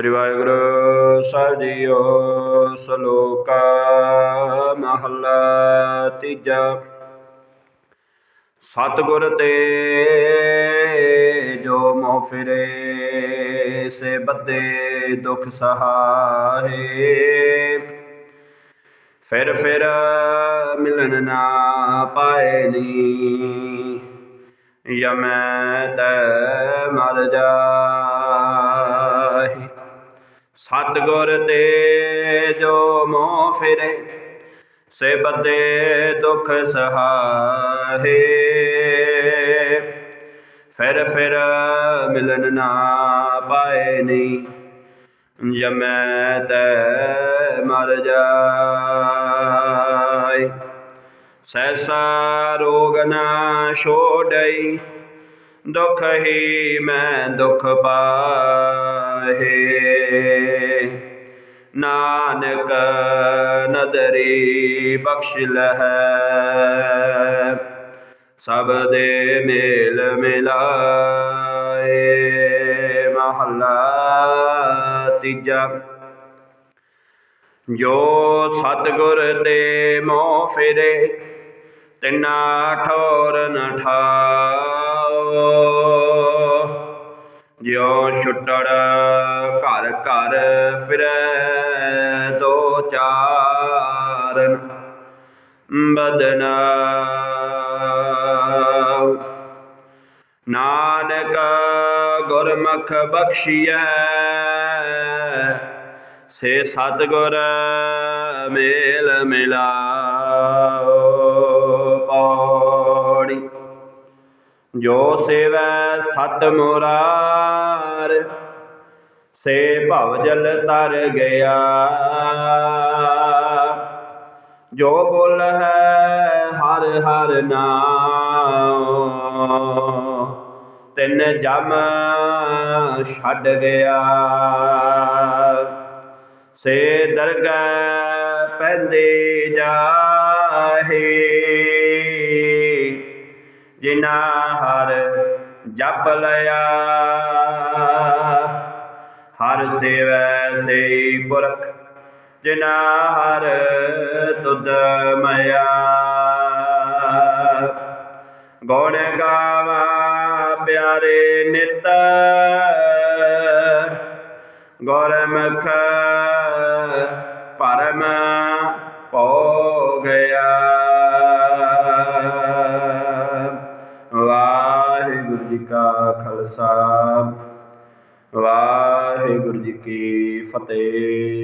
ਸ੍ਰੀ ਵਾਹਿਗੁਰੂ ਸਾਹਿਬ JIO, ਸ਼ਲੋਕ ਮਹਲਾ ਤੀਜਾ। ਸਤਿਗੁਰ ਤੇ ਜੋ ਮੋਹ ਫਿਰੇ, ਸੇ ਬੱਦੇ ਦੁਖ ਸਹਾਏ। ਫਿਰ ਫਿਰ ਮਿਲਨ ਨਾ ਪਾਏ ਨੀ, ਯਮੈ ਤੈ ਮਰ ਜਾਹੀ ਸਤਿਗੁਰ ਤੇ ਜੋ ਮੋਹ ਫਿਰੇ ਸੇ ਬੱਦੇ ਦੁਖ ਸਹਾਏ। ਫਿਰ ਫਿਰ ਮਿਲਨ ਨਾ ਪਾਏ ਨਹੀਂ, ਜਮੈ ਤੈ ਮਰ ਜਾਇ ਸੈਸਾ ਰੋਗ ਨਾ ਛੋੜਈ ਦੁਖ ਹੀ ਮੈਂ ਦੁਖ ਪਾਹੇ। ਨਾਨਕ ਨਦਰੀ ਬਖਸ਼ ਲਹੈ। ਸਭ ਦੇ ਮੇਲ ਮਿਲਾਏ। ਮਹੱਲਾ ਤੀਜਾ। ਜੋ ਸਤਿਗੁਰ ਤੇ ਮੋਹ ਫਿਰੇ, ਤਿਨਾ ਠੋਰ ਨ ਠਾਓ। ਜਿਉ ਛੁੱਟੜ ਘਰ ਘਰ ਫਿਰੈ ਦੋ ਚਾਰਨ ਬਦਨਾ। ਨਾਨਕ ਗੁਰਮੁਖ ਬਖਸ਼ੀਐ, ਸੇ ਸਤਿਗੁਰ ਮੇਲ ਮਿਲਾਓ। ਜੋ ਸੇਵੈ ਸਤ ਮੁਰਾਰ, ਸੇ ਭਵ ਜਲ ਤਰ ਗਿਆ। ਜੋ ਬੋਲ ਹੈ ਹਰ ਹਰ ਨਾਮ ਤਿੰਨ ਜਮ ਛੱਡ ਗਿਆ। ਸੇ ਦਰਗਾਹ ਪੈਂਦੇ ਜਾਹੇ ਜਿਨਾ ਹਰ ਜਪ ਲਿਆ। ਹਰ ਸੇਵੈ ਸੇ ਪੁਰਖ ਜਿਨਾ ਹਰ ਤੁਧ ਮਇਆ ਗੋਣ ਗਾਵਾ ਪਿਆਰੇ ਨਿਤ, ਗੁਰਮੁਖ ਪਰਮ ਵਾਹਿਗੁਰੂ ਜੀ ਕੀ ਫਤਿਹ